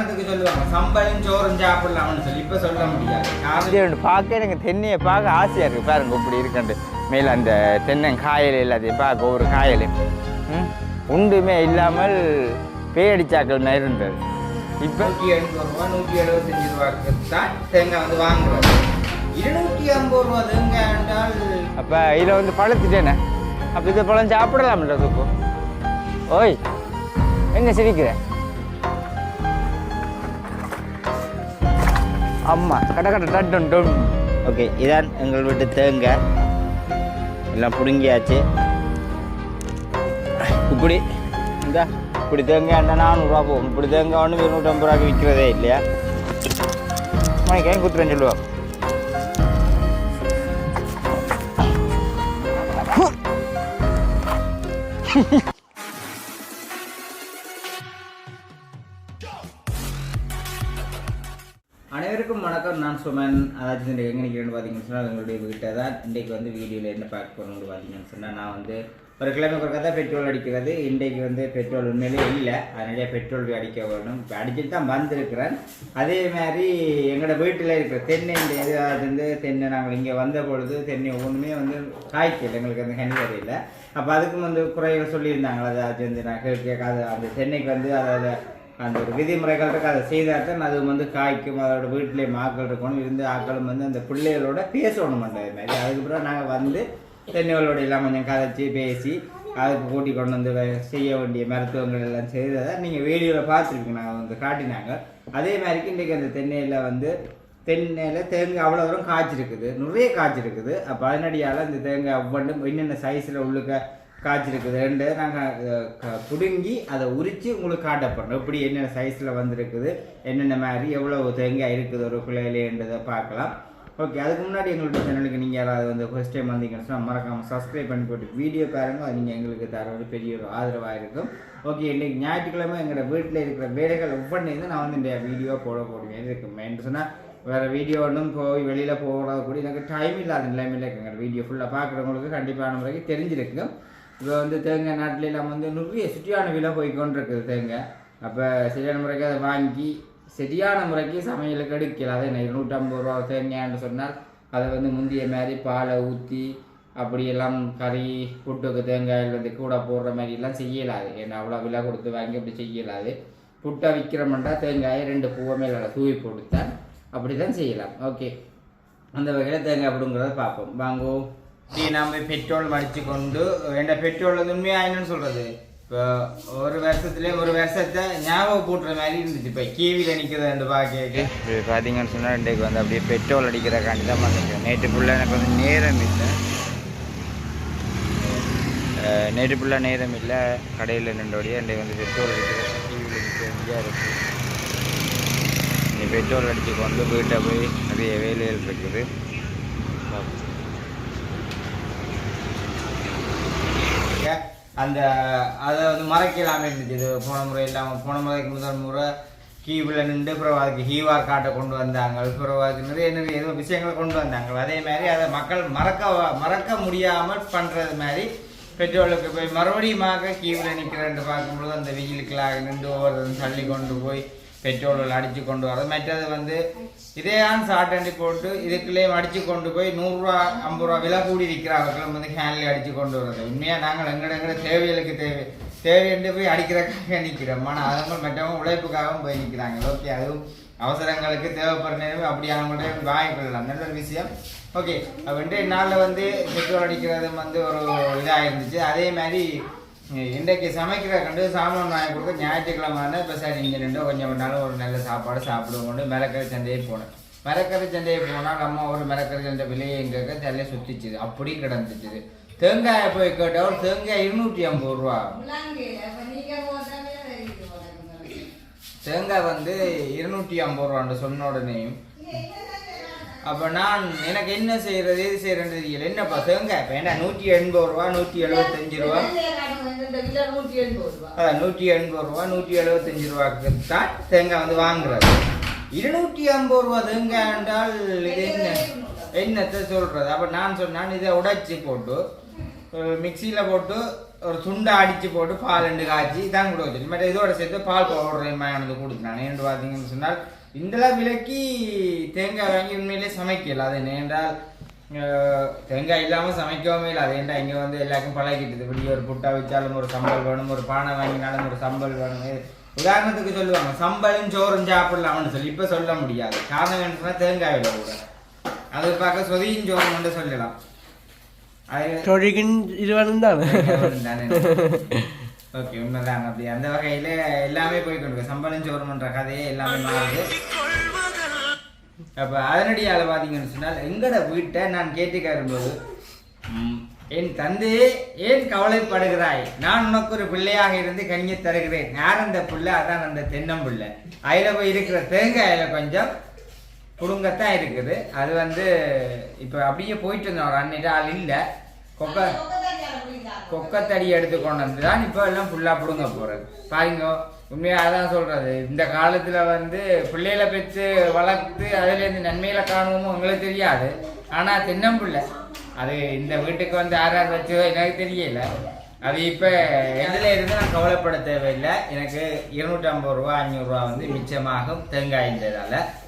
உதாரணத்துக்கு சொல்லுவாங்க. சம்பளம் சோறும் சாப்பிடலாம்னு சொல்லி. இப்ப சொல்ல முடியாது. பார்க்க எனக்கு தென்னையை பார்க்க ஆசையாக இருக்குது பாருங்க இப்படி இருக்கண்டு. மேலே அந்த தென்னங்காயல் எல்லாத்தையும் பார்க்க ஒரு காயல் உண்டுமே இல்லாமல் பேயடிச்சாக்கள் இருந்தது. இப்போ நூற்றி எண்பது ரூபா நூற்றி எழுபத்தஞ்சு ரூபாய்க்கு தான் தேங்காய் வந்து வாங்குறது. இருநூற்றி ஐம்பது ரூபா தேங்காய் என்றால் அப்போ இதில் வந்து பழுத்துட்டேனே. அப்போ இது பழம் சாப்பிடலாம்ல இப்போ ஓய் என்ன சிரிக்கிற? ஆமாம் கட கட டட்டும் டும் ஓகே இதான் எங்கள் வீட்டு தேங்காய் எல்லாம் பிடுங்கியாச்சு. இப்படி இந்த இப்படி தேங்காய் என்ன நானூறுரூவா போகும். இப்படி தேங்காய் ஒன்று இருநூற்றம்பது ரூபாய்க்கு விற்கிறதே இல்லையா? மணிக்கு ஏன் குத்துறேன்னு சொல்லுவாங்க அனைவருக்கும் வணக்கம். நான் சுமன். அதாச்சும் இந்த எங்கே நிற்கிறேன்னு பார்த்தீங்கன்னு சொன்னால் எங்களுடைய வீட்டை தான் இன்றைக்கு வந்து வீடியோவில் என்ன பார்க்க போகிறோம்னு பார்த்தீங்கன்னு சொன்னால் நான் வந்து ஒரு கிழமை ஒரு தான் பெட்ரோல் அடிக்கிறது. இன்றைக்கு வந்து பெட்ரோல் உண்மையிலே இல்லை. அதனால பெட்ரோல் அடிக்க வேணும். இப்போ அடிச்சுட்டு தான் வந்திருக்கிறேன். அதே மாதிரி எங்களோட வீட்டில் இருக்கிற தென்னை இந்த இது வந்து தென்னை நாங்கள் இங்கே வந்த பொழுது தென்னை ஒன்றுமே வந்து காய்க்கல. எங்களுக்கு அந்த கனி வரையில் அப்போ அதுக்கும் வந்து குறைகள் சொல்லியிருந்தாங்களா அது வந்து நான் கேட்காது அந்த தென்னைக்கு வந்து அதை அந்த ஒரு விதிமுறைகள் இருக்குது அதை செய்தால் தான் அது வந்து காய்க்கும் அதோட வீட்டிலே ஆக்கள் இருக்கணும் இருந்து ஆக்களும் வந்து அந்த பிள்ளைகளோட பேசணும் அது மாதிரி. அதுக்கப்புறம் நாங்கள் வந்து தென்னைகளோட எல்லாம் கொஞ்சம் கதைச்சி பேசி அதுக்கு கூட்டி கொண்டு வந்து செய்ய வேண்டிய மருத்துவங்கள் எல்லாம் செய்ததை நீங்கள் வீடியோவில் பார்த்துருக்கீங்க நாங்கள் வந்து காட்டினாங்க. அதே மாதிரிக்கு இன்றைக்கி அந்த தென்னையில் வந்து தென்னையில் தேங்காய் அவ்வளோ தூரம் காய்ச்சிருக்குது. நிறைய காய்ச்சிருக்குது. அப்போ அதனடியால் இந்த தேங்காய் ஒவ்வொன்றும் என்னென்ன சைஸில் உள்ளுக்க காய்ச்சிருக்குது. ரெண்டு நாங்கள் பிடுங்கி அதை உரித்து உங்களுக்கு காட்டப்படுறோம் எப்படி என்னென்ன சைஸில் வந்திருக்குது என்னென்ன மாதிரி எவ்வளோ தேங்காய் இருக்குது ஒரு பிள்ளையிலேன்றதை பார்க்கலாம். ஓகே அதுக்கு முன்னாடி எங்களுடைய சேனலுக்கு நீங்கள் யாராவது வந்து ஃபஸ்ட் டைம் வந்தீங்கன்னு சொன்னால் மறக்காமல் சப்ஸ்கிரைப் பண்ணி போட்டு வீடியோ பாருங்கள் அது நீங்கள் எங்களுக்கு தர ஒரு பெரிய ஒரு ஆதரவாக இருக்கும். ஓகே இன்றைக்கி ஞாயிற்றுக்கிழமை எங்களோட வீட்டில் இருக்கிற வேலைகள் ஒவ்வொன்றையும் நான் வந்து இந்த வீடியோ போட போடுவேன் இருக்கும் என்று சொன்னால் வேறு வீடியோ ஒன்றும் போய் வெளியில் போகிறது கூட எனக்கு டைம் இல்லாத நிலைமையில் இருக்குங்க. வீடியோ ஃபுல்லாக பார்க்குறவங்களுக்கு கண்டிப்பான முறைக்கு தெரிஞ்சிருக்கும். இப்போ வந்து தேங்காய் நாட்டில் எல்லாம் வந்து நிறைய சுற்றியான விலை போய் கொண்டிருக்குது தேங்காய் அப்போ சரியான முறைக்கு அதை வாங்கி சரியான முறைக்கு சமையலுக்கு எடுக்கல. அதை என்ன இருநூற்றம்பது ரூபா தேங்காய்னு சொன்னால் அதை வந்து முந்திய மாதிரி பாலை ஊற்றி அப்படியெல்லாம் கறி புட்டுக்கு தேங்காயில் வந்து கூட போடுற மாதிரிலாம் செய்யலாது. ஏன்னா அவ்வளோ விலை கொடுத்து வாங்கி அப்படி செய்யலாது. புட்டை விற்கிறோம்னா தேங்காயை ரெண்டு பூவை மேலே தூவி போட்டுத்தான் அப்படி தான் செய்யலாம். ஓகே. அந்த வகையில் தேங்காய் அப்படிங்கிறத பார்ப்போம். வாங்குவோம் நாம பெட்ரோல் மடிச்சு கொண்டு என்ற பெட்ரோல் வந்து உண்மையாக என்னன்னு சொல்கிறது இப்போ ஒரு வருஷத்துல ஒரு வருஷத்தை ஞாபகம் கூட்டுற மாதிரி இருந்துச்சு. இப்போ கீவியில் நிற்கிறது அந்த பாக்கி? இப்போ பார்த்தீங்கன்னு சொன்னால் இன்றைக்கு வந்து அப்படியே பெட்ரோல் அடிக்கிறக்காண்டி தான் பண்ணிருக்கேன் நேற்று ஃபுல்லாக எனக்கு வந்து நேரம் இல்லை. நேற்று ஃபுல்லாக நேரம் இல்லை. கடையில் நின்றோடைய இன்றைக்கு வந்து பெட்ரோல் அடிக்கிற கீவியில் நிற்க வேண்டியாக இருக்குது நீ பெட்ரோல் அடித்து கொண்டு வீட்டை போய் நிறைய வேலைகள் இருக்குது. அந்த அதை வந்து மறைக்கலாமே இருந்துச்சு போன முறை இல்லாமல் போன முறைக்கு முதல் முறை கீவில் நின்று பிறகு அதுக்கு ஹீவார் காட்டை கொண்டு வந்தாங்க. பிறகு அதுக்கு நிறைய நிறைய ஏதோ விஷயங்களை கொண்டு வந்தாங்க. அதே மாதிரி அதை மக்கள் மறக்க மறக்க முடியாமல் பண்ணுறது மாதிரி பெட்ரோலுக்கு போய் மறுபடியும் கீவில் நிற்கிறேன் பார்க்கும்பொழுது அந்த வெயிலுக்கெல்லாம் நின்று ஒவ்வொருத்தரும் தள்ளி கொண்டு போய் பெட்ரோலில் அடித்து கொண்டு வரது மற்றது வந்து இதேதான் சாட் அண்டி போட்டு இதுக்குள்ளேயே அடித்து கொண்டு போய் நூறுரூவா ஐம்பது ரூபா விலை கூடி விற்கிறார்கள் வந்து ஹேண்ட்லி அடித்து கொண்டு வர்றது. உண்மையாக நாங்கள் எங்கட எங்கட தேவைகளுக்கு தேவை தேவையென்று போய் அடிக்கிறக்காக நிற்கிறோம் ஆனால் அவங்க மற்றவங்க உழைப்புக்காகவும் போய் நிற்கிறாங்க ஓகே அதுவும் அவசரங்களுக்கு தேவைப்படுற நேரம் அப்படியானவங்கள்ட்ட வாங்கிக் கொள்ளலாம் நல்ல ஒரு விஷயம். ஓகே இன்றைய நாளில் வந்து பெட்ரோல் அடிக்கிறது வந்து ஒரு இதாக இருந்துச்சு அதே மாதிரி இன்றைக்கு சமைக்கிற கண்டு சாமான் வாங்கி கொடுக்க ஞாயிற்றுக்கிழமை இப்போ சரி நீங்கள் ரெண்டோ கொஞ்சம் நாளும் ஒரு நல்ல சாப்பாடு சாப்பிடுவோம். கொண்டு மிளக்கறி சந்தையை போனேன். மிளக்கறி சந்தையை போனால் நம்ம ஒரு மிளக்கறி சந்தை விலையை எங்க தலையை சுற்றிச்சுது அப்படி கிடந்துச்சுது. தேங்காயை போய் கேட்டால் ஒரு தேங்காய் இருநூற்றி ஐம்பது ரூபா. தேங்காய் வந்து இருநூற்றி ஐம்பது ரூபான்னு சொன்ன உடனேயும் அப்போ நான் எனக்கு என்ன செய்யறது எது செய்யறது தெரியல. என்னப்பா தேங்காய் இப்போ என்ன நூற்றி எண்பது ரூபா நூற்றி எழுபத்தஞ்சு ரூபா? அதான் நூற்றி எண்பது ரூபா நூற்றி எழுபத்தஞ்சு ரூபாய்க்கு தான் தேங்காய் வந்து வாங்குறது. இருநூற்றி ஐம்பது ரூபா தேங்காய் என்றால் இது என்ன? என்னத்தை சொல்கிறது அப்போ நான் சொன்னான் இதை உடைச்சி போட்டு மிக்சியில் போட்டு ஒரு துண்டை அடிச்சு போட்டு பால் ரெண்டு காய்ச்சி தான் கூட வச்சு மற்ற இதோட சேர்த்து பால் பவுடர் மயானது கொடுத்துனாங்க ஏன்னு பார்த்தீங்கன்னு சொன்னால் இந்தளவு விலைக்கு தேங்காய் வாங்கி உண்மையிலே சமைக்கல. அது ஏனென்றால் தேங்காய் இல்லாமல் சமைக்கவும் இல்லை. அது ஏன்டா இங்கே வந்து எல்லாருக்கும் பழகிட்டது? இப்படி ஒரு புட்டா வச்சாலும் ஒரு சம்பல் வேணும் ஒரு பானை வாங்கினாலும் ஒரு சம்பல் வேணும். உதாரணத்துக்கு சொல்லுவாங்க சம்பலும் சோறும் சாப்பிடலாம்னு சொல்லி. இப்போ சொல்ல முடியாது. காரணம் என்ன தேங்காய் விலை கூட. அது பார்க்க சொதியும் சோறும் மட்டும் சொல்லலாம். அது தான்? ஓகே உண்மைதான் அப்படி அந்த வகையில எல்லாமே போய் கொண்டு சம்பளம் சோறுமன்ற கதையே எல்லாமே மாறுது. அப்ப அதனடியால பாத்தீங்கன்னு சொன்னால் எங்கட வீட்டை நான் கேட்டுக்காரும்போது என் தந்தையே ஏன் கவலைப்படுகிறாய்? நான் உனக்கு ஒரு பிள்ளையாக இருந்து கனிய தருகிறேன். யார் அந்த பிள்ளை? அதான் அந்த தென்னம்பிள்ளை அதில் போய் இருக்கிற தேங்காயில் கொஞ்சம் புடுங்கத்தான் இருக்குது. அது வந்து இப்போ அப்படியே போயிட்டு இருந்தோம். ஒரு ஆள் இல்லை. கொக்கை கொக்கத்தடி எடுத்து கொண்டு வந்து தான் இப்போ எல்லாம் ஃபுல்லாக பிடுங்க போகிறது பாருங்க உண்மையாக அதான் சொல்கிறது இந்த காலத்தில் வந்து பிள்ளைகளை பெற்று வளர்த்து அதுலேருந்து நன்மையில காணுவோமோ உங்களுக்கு தெரியாது. ஆனால் தென்னம்பிள்ளை அது இந்த வீட்டுக்கு வந்து யார் யார் வச்சதோ எனக்கு தெரியல. அது இப்போ இதில் இருந்து நான் கவலைப்பட தேவையில்லை. எனக்கு இருநூற்றம்பது ரூபா அஞ்சூறுரூவா வந்து மிச்சமாகும் தேங்காய்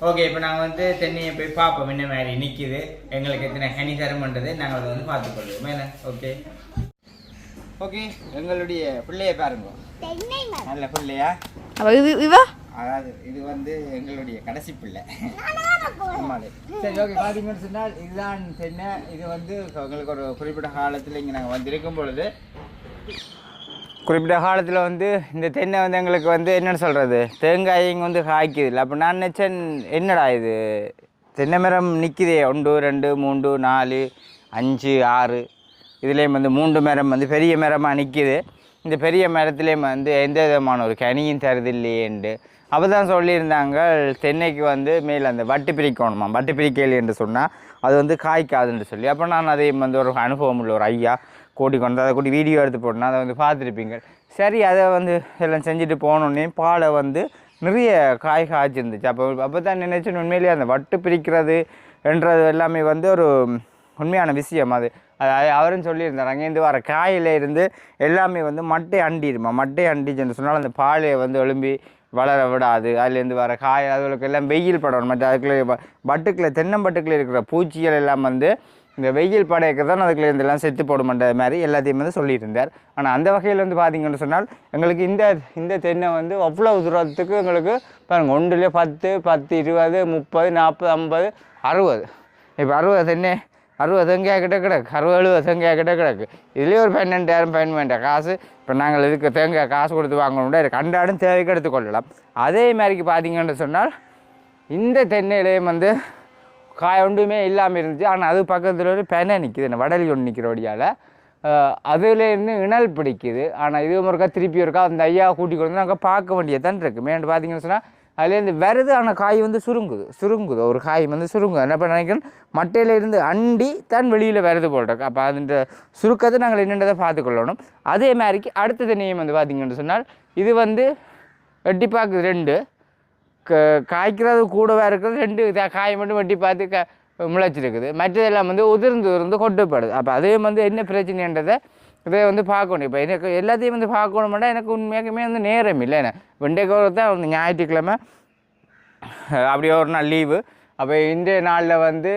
ஓகே இப்போ நாங்கள் வந்து தென்னையை போய் பார்ப்போம். என்ன மாதிரி நிற்கிது எங்களுக்கு எத்தனை ஹனி தருமன்றது நாங்கள் அதை வந்து பார்த்துக்கொள்வோம் என்ன? ஓகே ஓகே எங்களுடைய பிள்ளைய பாருங்க. நல்ல பிள்ளையா? இது இவா? அதாவது இது வந்து எங்களுடைய கடைசி பிள்ளை. ஆமாடு சரி ஓகே பார்த்தீங்கன்னு சொன்னால் இதுதான் தென்னை. இது வந்து எங்களுக்கு ஒரு குறிப்பிட்ட காலத்தில் இங்கே நாங்கள் வந்திருக்கும் பொழுது குறிப்பிட்ட காலத்தில் வந்து இந்த தென்னை வந்து எங்களுக்கு வந்து என்னன்னு சொல்கிறது தேங்காய் இங்கே வந்து காய்க்குது இல்லை அப்போ நான் நினச்சேன் என்னடா இது? தென்னை மரம் நிற்குதே ஒன்று ரெண்டு மூன்று நாலு அஞ்சு ஆறு. இதுலேயும் வந்து மூன்று மரம் வந்து பெரிய மரமாக நிற்கிது இந்த பெரிய மரத்துலேயும் வந்து எந்த விதமான ஒரு கனியும் தருது இல்லையேண்டு அப்போ தான் சொல்லியிருந்தாங்க. தென்னைக்கு வந்து மேலே அந்த வட்டு பிரிக்கணுமா? வட்டு பிரிக்கல் என்று சொன்னால் அது வந்து காய்க்காதுன்னு சொல்லி. அப்போ நான் அதையும் வந்து ஒரு அனுபவம் உள்ள ஒரு ஐயா கூட்டி கொண்டு அதை கூட்டி வீடியோ எடுத்து போடணும் அதை வந்து பார்த்துருப்பீங்க. சரி அதை வந்து எல்லாம் செஞ்சுட்டு போனோடனே பாலை வந்து நிறைய காய் காய்ச்சிருந்துச்சு. அப்போ அப்போ தான் நினச்சேன் உண்மையிலேயே அந்த வட்டு பிரிக்கிறது என்றது எல்லாமே வந்து ஒரு உண்மையான விஷயம் அது. அது அவரும் சொல்லியிருந்தார். அங்கேருந்து வர காயில் இருந்து எல்லாமே வந்து மட்டை அண்டிடுமா மட்டை அண்டிச்சுன்னு சொன்னால் அந்த பாலையை வந்து எழும்பி வளர விடாது. அதுலேருந்து வர காய் அதுகளுக்கு எல்லாம் வெயில் படணும். மற்ற அதுக்குள்ளே பட்டுக்குள்ள தென்னம்பட்டுக்குள்ள இருக்கிற பூச்சிகள் எல்லாம் வந்து இந்த வெயில் படையக்கு தான் அதுக்குள்ளே இருந்தெல்லாம் செத்து போடுமன்ற மாதிரி எல்லாத்தையும் வந்து சொல்லியிருந்தார். ஆனால் அந்த வகையில் வந்து பார்த்தீங்கன்னு சொன்னால் எங்களுக்கு இந்த இந்த தென்னை வந்து அவ்வளோ தூரத்துக்கு எங்களுக்கு பாருங்கள் ஒன்றுலேயே பத்து பத்து இருபது முப்பது நாற்பது ஐம்பது அறுபது. இப்போ அறுபது தென்னை அறுபது தேங்காய் கிட்ட கிடக்கு அறுபது எழுபது தேங்காய் கிட்ட கிடக்கு. இதுலேயே ஒரு பன்னெண்டாயிரம் பயன் காசு. இப்போ நாங்கள் இதுக்கு தேங்காய் காசு கொடுத்து வாங்கணும்னா இதுக்கு அன்றாடம் தேவைக்கு எடுத்துக்கொள்ளலாம் அதே மாதிரிக்கு பார்த்தீங்கன்னு சொன்னால் இந்த தென்னையிலையும் வந்து காய் ஒன்றுமே இல்லாமல் இருந்துச்சு. ஆனால் அது பக்கத்தில் ஒரு பெனை நிற்கிது என்ன வடலி ஒன்று நிற்கிறோடியால் அதுலேருந்து இணல் பிடிக்குது. ஆனால் இது ஒருக்கா திருப்பி ஒருக்கா அந்த ஐயா கூட்டி கொண்டு நாங்கள் பார்க்க வேண்டியதான் இருக்குது மேண்டு பார்த்தீங்கன்னு சொன்னால் அதுலேருந்து வருது ஆனால் காய் வந்து சுருங்குது. சுருங்குது. ஒரு காய் வந்து சுருங்குது. என்ன பண்ண நினைக்கிறேன் மட்டையில இருந்து அண்டி தான் வெளியில் வருது போல் அப்போ அதுன்ற சுருக்கத்தை நாங்கள் என்னென்றதை பார்த்துக்கொள்ளணும். அதே மாதிரிக்கு அடுத்த தண்ணியும் வந்து பார்த்தீங்கன்னு சொன்னால் இது வந்து வெட்டி பார்க்குது ரெண்டு. க காய்க்கிறது கூடவாக இருக்கிறது ரெண்டு. காய் மட்டும் வெட்டி பார்த்து க முளைச்சிருக்குது. மற்றதெல்லாம் வந்து உதிர்ந்து உதிர்ந்து கொட்டுப்படுது. அப்போ அதே வந்து என்ன பிரச்சனைன்றதை இதை வந்து பார்க்கணும். இப்போ எனக்கு எல்லாத்தையும் வந்து பார்க்கணுமெண்டா எனக்கு உண்மையாகவே வந்து நேரம் இல்லை. என்ன? வெண்டைக்கோரை தான் வந்து ஞாயிற்றுக்கிழமை அப்படியே ஒரு நாள் லீவு அப்போ இன்றைய நாளில் வந்து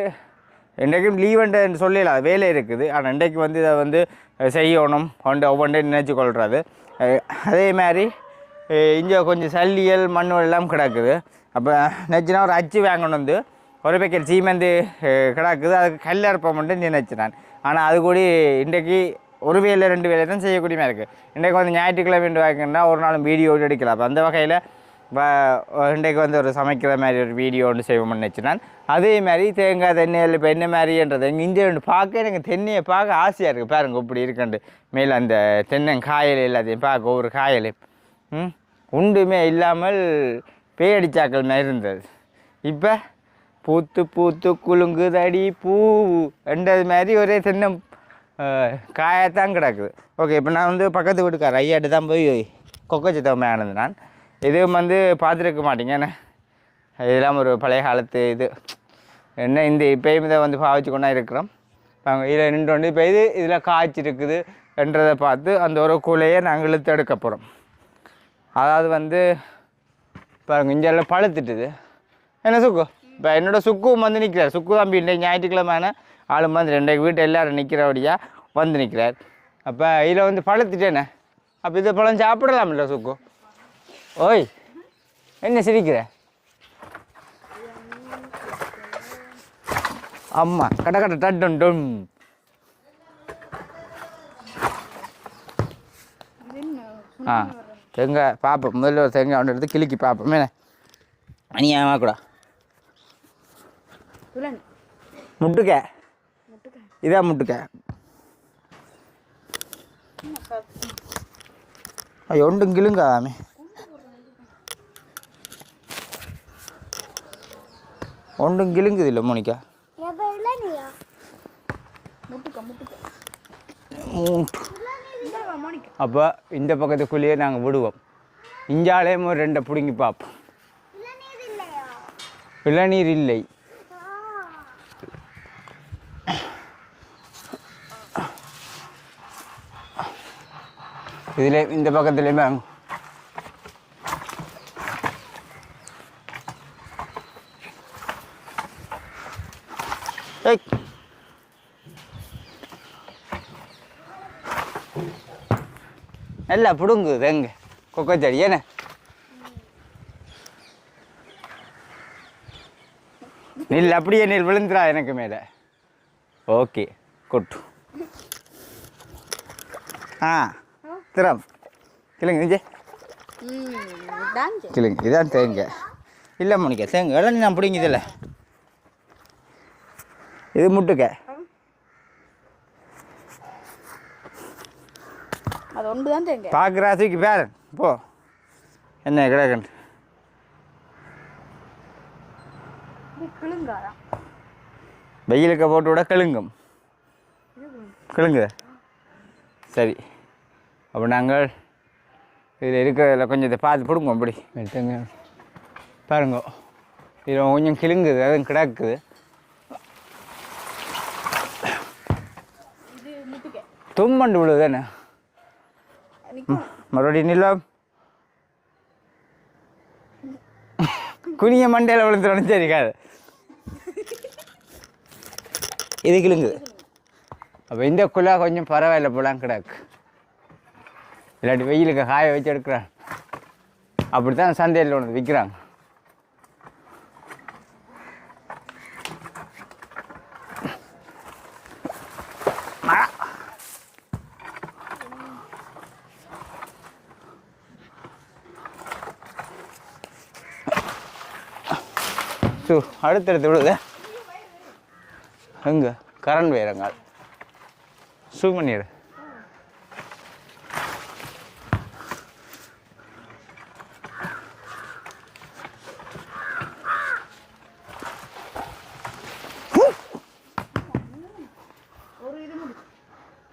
இன்றைக்கும் லீவுன்ற சொல்லல வேலை இருக்குது. ஆனால் இன்றைக்கு வந்து இதை வந்து செய்யணும். கொண்டு ஒவ்வொன்றையும் நினைச்சு கொள்வது அதே மாதிரி இங்கே கொஞ்சம் சல்லியல் மண் எல்லாம் கிடக்குது. அப்போ நினச்சினா ஒரு அச்சு வாங்கணும் வந்து. ஒரு பேக்கெட் சீமெந்து கிடக்குது. அதுக்கு கல் அறுப்ப மட்டும் நினைச்சு நான் ஆனால் அது கூட இன்றைக்கு ஒரு வேலை ரெண்டு வேலை தான் செய்யக்கூடியமாக இருக்குது இன்றைக்கு வந்து ஞாயிற்றுக்கிழமை வாங்கினா ஒரு நாளும் வீடியோ எடுக்கலாம் அப்போ அந்த வகையில் இன்றைக்கு வந்து ஒரு சமைக்கிற மாதிரி ஒரு வீடியோ ஒன்று செய்வோம்னு நினச்சி நான் அதே மாதிரி தேங்காய் தென்னையில் இப்போ என்ன மாதிரின்றது எங்கள் இஞ்சி ஒன்று பார்க்க எனக்கு தென்னையை பார்க்க ஆசையாக இருக்குது பாருங்க இப்படி இருக்குண்டு. மேலே அந்த தென்னங்காயல் எல்லாத்தையும் பார்க்க ஒவ்வொரு காயலையும் ம்? உண்டுமே இல்லாமல் பேயடிச்சாக்கள் மாதிரி இருந்தது. இப்போ பூத்து பூத்து குலுங்குதடி பூ என்றது மாதிரி ஒரே தென்னை காயத்தான் கிடக்குது. ஓகே இப்போ நான் வந்து பக்கத்து வீட்டுக்கார ஐயாட்டு தான் போய் கொக்கச்சித்தவமே ஆனது நான் இதுவும் வந்து பார்த்துருக்க மாட்டீங்க என்ன? இதெல்லாம் ஒரு பழைய காலத்து இது. என்ன இந்த இப்போயும் இதை வந்து பாவிச்சு கொண்டா இருக்கிறோம். நாங்கள் இதில் நின்று இப்போ இது இதில் காய்ச்சி இருக்குது என்றதை பார்த்து அந்த ஒரு கூலையை நாங்கள் இழுத்து எடுக்க போகிறோம் அதாவது வந்து பாருங்க இங்கெல்லாம் பழுத்துட்டுது. என்ன சுக்கு? இப்போ என்னோட சுக்கும் வந்து நிற்கிறார். சுக்கு தம்பி இன்றைக்கு ஞாயிற்றுக்கிழமையான ஆளும் வந்து ரெண்டைக்கு வீட்டு எல்லாரும் நிற்கிறபடியாக வந்து நிற்கிறார். அப்போ இதில் வந்து பழுத்துட்டேனே அப்போ இதை பழம் சாப்பிடலாம்ல சுக்கு? ஓய் என்ன சிரிக்கிற? அம்மா கட கட டட்டும் டும் ஆ தேங்காய் பார்ப்போம் முதல்ல ஒரு தேங்காய் ஒன்று எடுத்து கிளிக்கி பார்ப்போம் என்ன? அநியாயமாக கூட. முட்டுக்க. இதான் முட்டுக்க. ஐயோ ஒன்றும் கிளுங்காதாமே. ஒன்றும் கிழுங்குது இல்லை மோனிக்கா அப்போ இந்த பக்கத்துக்குள்ளேயே நாங்கள் விடுவோம். இஞ்சாலேயும் ஒரு ரெண்டை பிடுங்கி பார்ப்போம். இளநீர் இல்லை. இதில் இந்த பக்கத்துலேயுமே நல்லா பிடுங்குது எங்க கொக்கச்செடி என்ன? நில் அப்படியே நில் விழுந்துடா எனக்கு மேலே. ஓகே கொட்டு. ஆ திறம். கிளுங்க நிஜே கிளுங்க இதான் தேங்க. இல்லை மணிக்க தேங்க. இளநீ நான் பிடிங்குதில்ல இது முட்டுக்க? ஒன்று தான் தேங்க பார்க்குற தூக்கி பேரன் போ. என்ன கிளுங்காதான் வெயிலுக்கு போட்டு விட கிளுங்கும் கிளுங்குத சரி. அப்போ நாங்கள் இதில் இருக்கிறதில் கொஞ்சம் இதை பார்த்து பிடுங்க அப்படி. எடுத்துங்க. பாருங்க. இதில் கொஞ்சம் கிளுங்குது அதுவும் கிடக்குது. தும்மண்டு விழுது தானே? மறுபடியும் நிலம் குனிய மண்டையில் விழுந்து சரி இது கிளுங்குது அப்போ இந்த குழா கொஞ்சம் பரவாயில்ல போலாம் கிடக்கு. இல்லாட்டி வெயிலுக்கு காய வச்சு எடுக்கிறான். அப்படி தான் சந்தையில் ஒன்று விற்கிறாங்க. சு அடுத்தடுத்து விழுது எங்க கரண் வேறங்கால் சூ பண்ணிடு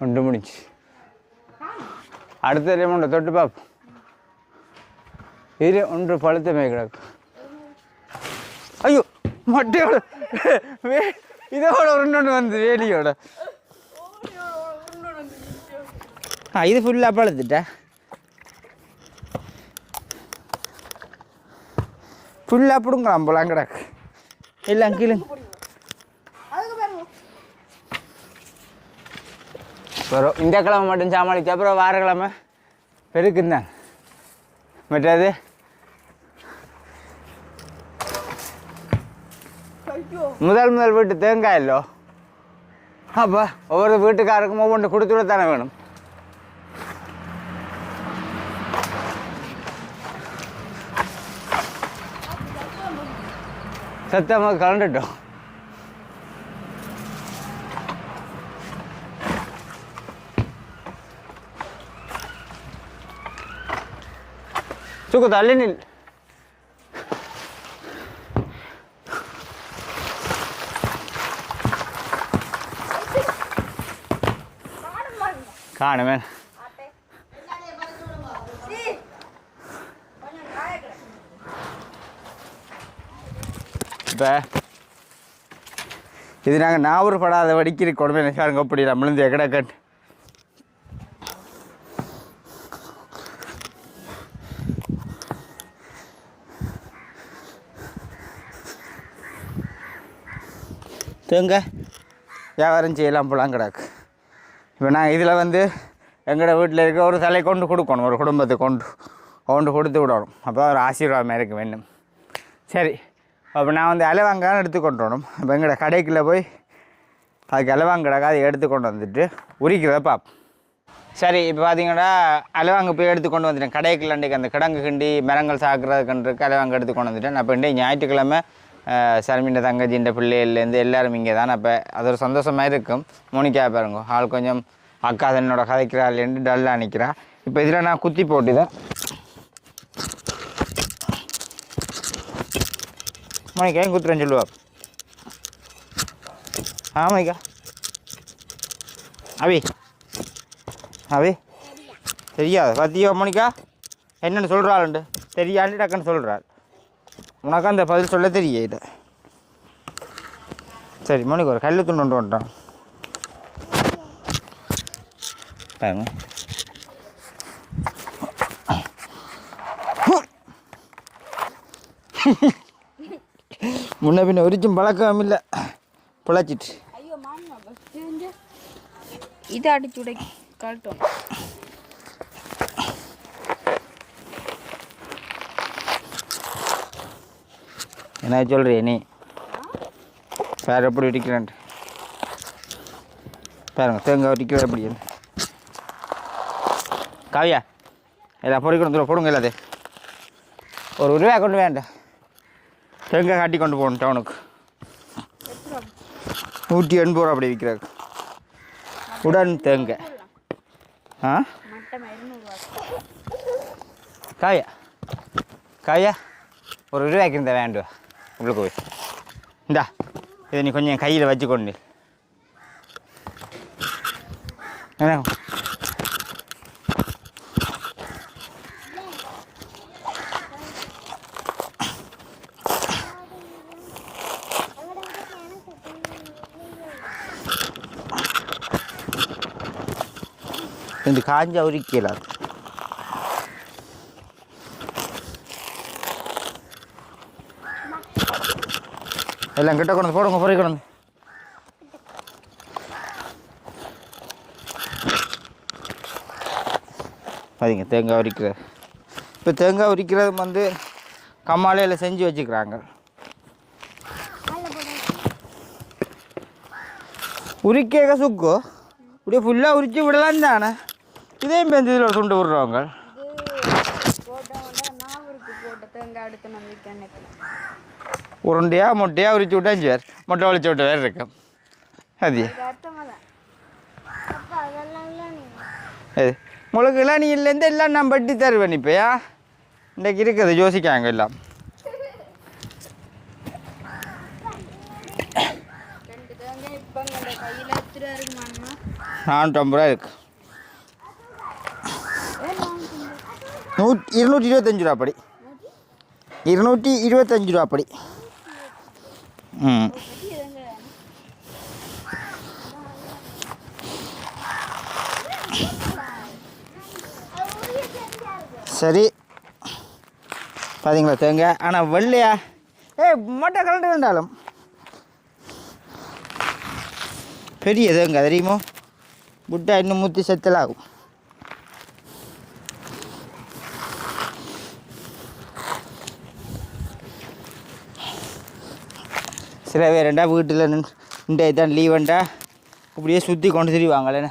ஒன்று முடிச்சு அடுத்த லெமனை தொட்டு பார்ப்போம் இது ஒன்று பழுத்தமே கிடக்கு மட்டையோட வே இதோட ஒன்று வந்து வேலியோட. ஆ இது ஃபுல்லாக பழுத்துட்டேன் ஃபுல்லாக பிடுங்கலாம் போலாம் கிடக்கு எல்லாம் கீழே வரும் இந்த கிழமை மட்டும் சமாளிச்சு அப்புறம் வார கிழமை பெருக்குந்தான். மற்றது முதல் முதல் வீட்டு தேங்காய் இல்லோ அப்போ ஒவ்வொரு வீட்டுக்காருக்கும் ஒவ்வொன்று கொடுத்து விட தானே வேணும் சத்தமாக கலண்டுட்டோம் சுக்கு தள்ளி நில் കാണുമേ. இப்போ இது நாங்கள் நாவூர் படாத வடிக்கிற கொடுமை நினைச்சாருங்க அப்படி நம்மளும் எக்கடா கட்டு தேங்க வியாபாரம் செய்யலாம் போலாம் கிடக்கு இப்போ நான் இதில் வந்து எங்களோட வீட்டில் இருக்க ஒரு தலை கொண்டு கொடுக்கணும் ஒரு குடும்பத்தை கொண்டு கொண்டு கொடுத்து விடணும். அப்போ ஒரு ஆசீர்வாதம் இருக்க வேண்டும் சரி அப்போ நான் வந்து அலைவாங்கான்னு எடுத்து கொண்டு வரணும். அப்போ எங்களோட கடைக்குள்ளே போய் அதுக்கு அலைவாங்கடாக்க அதை எடுத்து கொண்டு வந்துட்டு உரிக்கிறத பார்ப்போம். சரி இப்போ பார்த்தீங்கன்னா அலைவாங்க போய் எடுத்து கொண்டு வந்துட்டேன். கடைக்குள்ள அன்றைக்கு அந்த கிடங்கு கிண்டி மரங்கள் சாக்குறதுக்குன்றிருக்கு அலவாங்க எடுத்து கொண்டு வந்துட்டேன். அப்போ இன்றைக்கு ஞாயிற்றுக்கிழமை சர்மின்ற தங்கச்சின்ற பிள்ளைகள்லேருந்து எல்லாரும் இங்கே தான் அப்போ அது ஒரு சந்தோஷமாக இருக்கும். மோனிக்கா பாருங்க ஆள் கொஞ்சம் அக்கா தன்னோட கதைக்கிறாள்லேருந்து டல்லாக நிற்கிறா இப்போ இதில் நான் குத்தி போட்டு தான் மோனிக்கா குத்துறேன்னு சொல்லுவா? ஆமாக்கா அவி அவி தெரியாது பார்த்தியோ மோனிக்கா என்னென்னு சொல்கிறாளுண்டு தெரியாண்டு டக்குன்னு சொல்கிறாள் உனக்கு அந்த பதில் சொல்ல தெரியல சரி மணிக்கு ஒரு கல் துண்டு வந்துட்டான் பாருங்க. முன்ன பின்ன உரிச்சும் பழக்கம் இல்லை. பிழைச்சிட்டு. இதை அடிச்சு விட என்ன சொல்கிறேன் நீ. வேறு எப்படி இடிக்கிறேன்ட்டு பாருங்க தேங்காய் இடிக்கிற எப்படி காவியா எல்லாம் பொறிக்கணும் தூரம் போடுங்க எல்லாத்தையும். ஒரு ரூபா கொண்டு வேண்டாம். தேங்காய் காட்டி கொண்டு போகணும் டவுனுக்கு நூற்றி எண்பது ரூபா அப்படி விற்கிறாங்க உடன் தேங்காய். ஆ? காயா காயா காவியா காவியா ஒரு ரூபாய்க்கு இருந்தால் வேண்டுவா? இவ்வளோ போய். இந்தா இதை நீ கொஞ்சம் கையில் வச்சுக்கொண்டு என்ன? இந்த காஞ்ச உரிக்கலாம் எல்லாம் கிட்ட கொண்டு போடுங்க பொறி கொண்டு அதிங்க தேங்காய் உரிக்கிறது இப்போ தேங்காய் உரிக்கிறது வந்து கம்மாலையில் செஞ்சு வச்சுக்கிறாங்க. உரிக்க சுக்கு. இப்படியே ஃபுல்லாக உரிச்சு விடலாம் தானே? இதையும் பெஞ்சு இதில் சுண்டு விடுறவங்க போட்ட தேங்காய் எடுத்து உருண்டையாக முட்டையாக உரிச்சு விட்டா சார் முட்டை ஒழிச்சு விட்ட வேறு இருக்கும் அது. அது. உங்களுக்கு எல்லாம் நீ இல்லைருந்து எல்லாம் நான் பட்டி தருவேன் இப்போயா இன்றைக்கு இருக்குது யோசிக்காங்க எல்லாம். நானூற்றம்பது ரூபா இருக்கு. நூற்றி இருநூற்றி இருபத்தஞ்சு ரூபா அப்படி இருநூற்றி இருபத்தஞ்சு ரூபா ம் சரி. பார்த்தீங்களா தேங்காய் ஆனால் வெள்ளையா? ஏய் மொட்டை கலண்டு வேண்டாலும். பெரிய தேங்காய் தெரியுமோ? புட்டா இன்னும் முத்தி செத்தலாகும். சில பேர் வீட்டில் நின்று தான் லீவண்டா இப்படியே சுற்றி கொண்டு திரிவாங்களே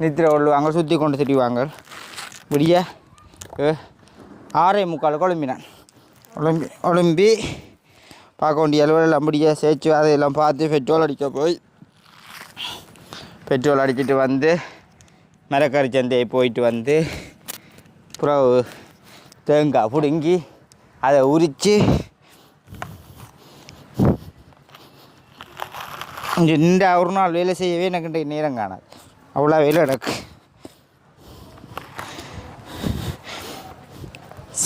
நித்திர உள்ளுவாங்க சுற்றி கொண்டு திரிவாங்க. இப்படியே ஏ, ஆறே முக்கால் குழம்பினான். குழம்பி குழம்பி பார்க்க வேண்டிய அளவில் அப்படியே சேர்த்து அதையெல்லாம் பார்த்து பெட்ரோல் அடிக்க போய் பெட்ரோல் அடிச்சிட்டு வந்து மரக்கறி சந்தையை போயிட்டு வந்து அப்புறம் தேங்காய் பிடுங்கி அதை உரித்து இந்த ஒரு நாள் வேலை செய்யவே எனக்கு இன்றைக்கு நேரம் காணாது. அவ்வளோ வேலை எனக்கு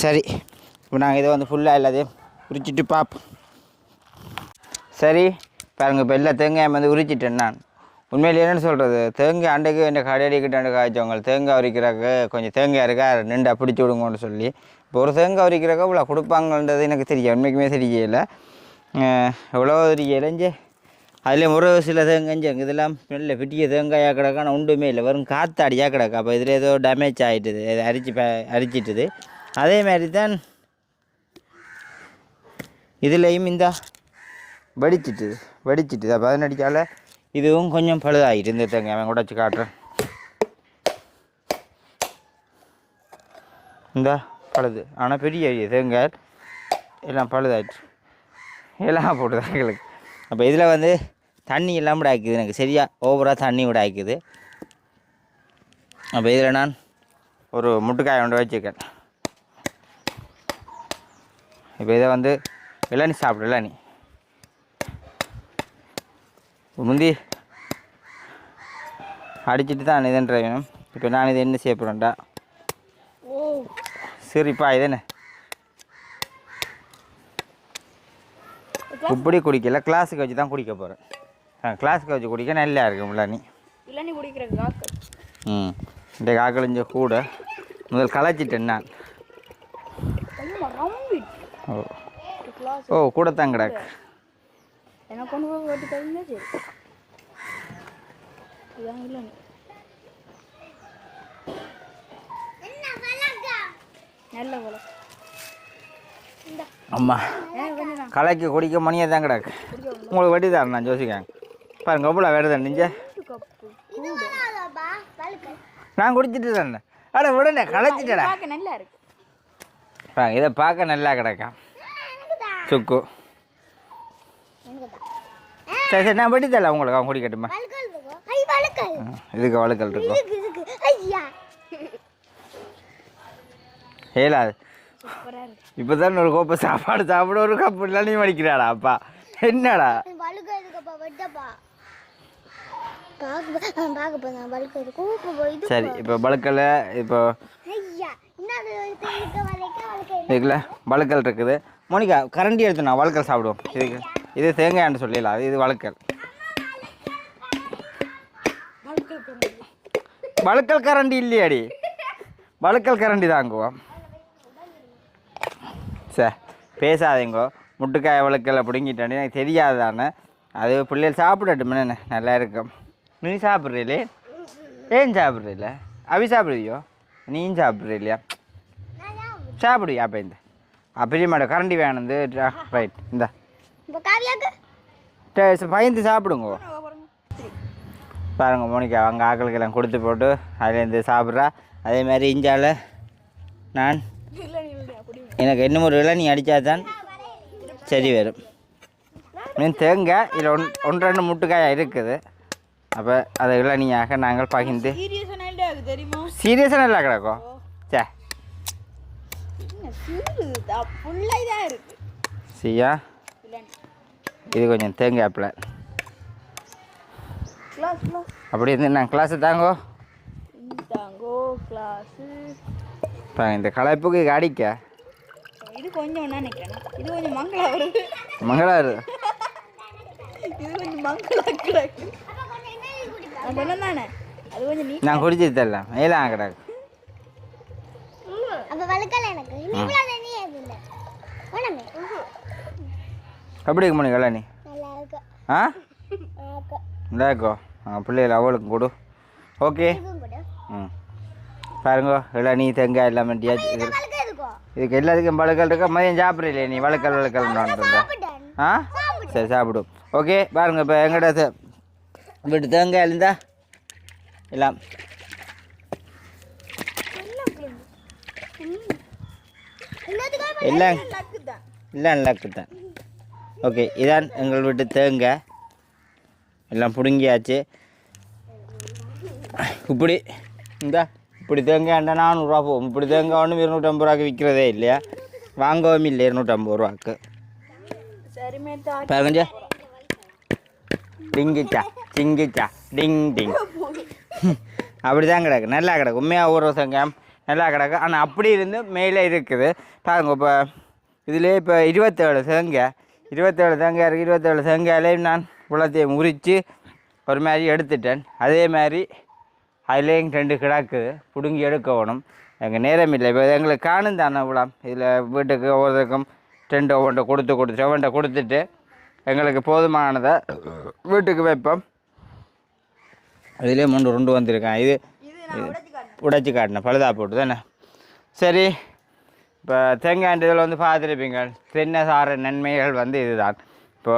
சரி இப்போ நாங்கள் இதை வந்து ஃபுல்லாக எல்லாத்தையும் உரிச்சிட்டு பார்ப்போம். சரி பாருங்க இப்போ எல்லா தேங்காயும் வந்து உரிச்சிட்டேன் நான். உண்மையில் என்னென்னு சொல்கிறது தேங்காய் அண்டைக்கு இந்த கடையடிக்கிட்ட காய்ச்சவங்க தேங்காய் உரிக்கிறாக்க கொஞ்சம் தேங்காய் இருக்கா? நின்று பிடிச்சி விடுங்கன்னு சொல்லி. இப்போ ஒரு தேங்காய் உரிக்கிறாக்க இவ்வளோ கொடுப்பாங்கன்றது எனக்கு தெரியும் உண்மைக்குமே தெரியல. எவ்வளோ தெரியலைஞ்சே அதில் ஒரு சில தேங்காய் இதெல்லாம் நல்ல பெரிய தேங்காயாக கிடக்கான உண்டுமே ஒன்றுமே இல்லை. வெறும் காத்தாடியாக கிடக்கு. அப்போ இதில் ஏதோ டேமேஜ் ஆகிட்டுது அது அரிச்சு ப அரிச்சிட்டுது. அதே மாதிரி தான் இதுலேயும் இந்த வெடிச்சிட்டு வெடிச்சிட்டு அப்போ அதனடிக்கால இதுவும் கொஞ்சம் பழுதாகிட்டு இந்த தேங்காய். அவன் உடச்சி காட்டுறேன். இந்த பழுது. ஆனால் பெரிய தேங்காய் எல்லாம் பழுதாயிடுச்சு எல்லாம் போட்டுதான் எங்களுக்கு. அப்போ இதில் வந்து தண்ணி எல்லாம் விட ஆக்குது எனக்கு. சரியா? ஓவராக தண்ணி விட ஆக்குது அப்போ இதில் நான் ஒரு முட்டுக்காய் ஒன்று வச்சுருக்கேன். இப்போ இதை வந்து இளநி சாப்பிடு இளநி. முந்தி அடிச்சிட்டு தான் இதன்ற வேணும் இப்போ நான் இதை என்ன செய்ய போகிறேன்டா ஓ. சரிப்பா இது இப்படி குடிக்கல கிளாஸுக்கு வச்சு தான் குடிக்க போகிறேன் ஆ கிளாஸுக்கு வச்சு குடிக்க நல்லா இருக்கும் இளநி இளநீ குடிக்கிற காக்கு. ம் இந்த காக்களிஞ்ச கூட. முதல் களைச்சிட்டேன் நான். ஓ. ஓ கூட தான் கிடக்கு. எனக்கு கொண்டு போய் ஓட்டி தருந்தா சரி. இதான் இளநீ. நல்ல போல தான் கலைக்கு குடிக்க மணியே தான் கிடக்கு. உங்களுக்கு வெட்டி தான் நான் யோசிக்கேன் பாருங்க எவ்வளோ வேறு தான் நெஞ்ச. கப்பு கூட நான் குடிச்சிட்டு தானே அட விடனே பாருங்க இதை பார்க்க நல்லா கிடக்கும் சுக்கு. சரி சரி நான் வெட்டி தரல உங்களுக்கு. அவன் குடிக்கட்டுமா இதுக்கு வழுக்கல் இருக்கும். ஏலாது சூப்பராக இருக்கு. இப்போ தான் ஒரு கோப்பை சாப்பாடு சாப்பிட ஒரு கப்பு இளநீ மடிக்கிறாடா அப்பா. என்னடா? சரி இப்போ பழுக்கல் இப்போ வழுக்கல் இருக்குது. மோனிகா கரண்டி எடுத்து நான் வழுக்கல் சாப்பிடுவோம். இதுக்கு இது தேங்காய்னு சொல்லிடலாம். இது வழுக்கல். வழுக்கல் கரண்டி இல்லையாடி. வழுக்கல் கரண்டி தாங்குவோம் சார் பேசாதீங்கோ. முட்டுக்காய் எவ்வளோக்கெல்லாம் பிடுங்கிட்டேன் எனக்கு தெரியாதானே அது பிள்ளைகள் சாப்பிடட்டுமே என்ன நல்லா இருக்கும். நீ சாப்பிட்றீலே? ஏன் சாப்பிட்றீல? அவி சாப்பிடுவியோ? நீயும் சாப்பிட்ற இல்லையா சாப்பிடுவியா அப்போ இந்த. அப்படியே மேடம் கரண்டி வேணும் ரைட் இந்த. பயந்து சாப்பிடுங்க. பாருங்க மோனிக்கா அவங்க ஆக்களுக்கெல்லாம் கொடுத்து போட்டு அதுலேருந்து சாப்பிட்றா. அதே மாதிரி இஞ்சால நான் எனக்கு இன்னும் ஒரு இளநீ அடித்தா தான் சரி வரும். மீன் தேங்காய் இதில் ஒன் ஒன்று ரெண்டு முட்டுக்காயாக இருக்குது. அப்போ அதை இளநியாக நாங்கள் பகிர்ந்து சீரியஸாக நல்லா கிடக்கும்? சே. சியா. இது கொஞ்சம் தேங்காய் ஆப்பில் அப்படி இருந்து நான் கிளாஸு தாங்கோ. இந்த களைப்புக்கு இது அடிக்க. இது கொஞ்சம் என்ன நினைக்கிறேன். இது கொஞ்சம் மங்களா வருது. மங்களாரு இது கொஞ்சம் மங்களா கிடக்கு. நான் சொன்னேன் தானே அது கொஞ்சம் நீ நான் குடிச்சு தரல. மேலாம் கிடக்கு. அப்ப வழுக்கல எனக்கு. நீங்களா தண்ணி இல்லை. வேணாமே. எப்படி இருக்கு மணி கல்யாணி? நல்லா இருக்கு. ஆ? எனக்கு நல்லா இருக்கோ. ஆ பிள்ளைகள் அவளுக்கும் கொடு. ஓகே. இதுவும் கூட. ம். பாருங்க இளநீ தேங்காய் எல்லாம் இதுக்கு எல்லாத்துக்கும் வழுக்கல் இருக்கா? மதியம் சாப்பிட்றீங்களே நீ? வழுக்கல் சாப்பிட்டேன் ஆ? சரி சாப்பிடும் ஓகே பாருங்க இப்போ எங்கிட்ட தே- வீட்டு தேங்காய் இருந்தா எல்லாம் எல்லாத்துக்கும் எல்லாம் லக்கு தான் ஓகே இதான் எங்கள் வீட்டு தேங்காய். எல்லாம் பிடுங்கியாச்சு. இப்படி இந்த. இப்படி தேங்காய்ண்டா நானூறுரூவா போகும். இப்படி தேங்காய் ஒன்றும் இருநூற்றம்பது ரூபாய்க்கு விற்கிறதே இல்லையா? வாங்கவும் இல்லை இருநூற்றம்பது ரூபாய்க்கு பதினஞ்சா? தான் டிங்கிச்சா சிங்கிச்சா டிங் டிங். அப்படி தான் கிடக்கு. நல்லா கிடக்கு. உண்மையாக ஊற சங்கம் நல்லா கிடக்கு. ஆனால் அப்படி இருந்து மேலே இருக்குது. பாருங்க இப்போ இதிலே இப்போ இருபத்தேழு தேங்காய். இருபத்தேழு தேங்காய் இருக்குது இருபத்தேழு தேங்காயிலையும் நான் குளத்தையும் முறித்து ஒரு மாதிரி எடுத்துட்டேன். அதே மாதிரி அதுலேயும் ரெண்டு கிடக்குது பிடுங்கி எடுக்க வேணும். எங்கள் நேரம் இல்லை. இப்போ எங்களுக்கு காணும் தானே விழாம் இதில் வீட்டுக்கு ஒவ்வொருத்தருக்கும் ரெண்டு ஒவ்வொன்றை கொடுத்து கொடுத்து ஒவ்வொன்றை கொடுத்துட்டு எங்களுக்கு போதுமானதை வீட்டுக்கு வைப்போம். அதிலே மூணு ரெண்டு வந்திருக்கேன். இது உடைச்சி காட்டினேன் பழுதா போட்டு தானே? சரி. இப்போ தேங்காய் இதில் வந்து பார்த்துருப்பீங்க. தென்னை சார நன்மைகள் வந்து இதுதான். இப்போ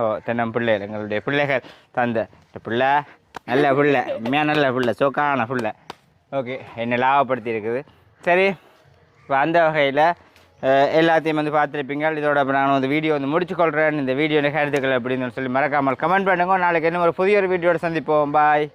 ஓ தென்னம் பிள்ளைகள். எங்களுடைய பிள்ளைகள் தந்த பிள்ளை நல்ல பிள்ளை உண்மையாக நல்ல பிள்ளை சோக்கான பிள்ளை. ஓகே என்னை லாபப்படுத்தி இருக்குது. சரி இப்போ அந்த வகையில் எல்லாத்தையும் வந்து பார்த்துருப்பீங்க. இதோட இப்போ நான் வந்து வீடியோ வந்து முடிச்சுக்கொள்கிறேன் இந்த வீடியோ கருத்துக்கள் அப்படின்னு சொல்லி மறக்காமல் கமெண்ட் பண்ணுங்க. நாளைக்கு இன்னும் ஒரு புதிய ஒரு வீடியோட சந்திப்போம். பாய்.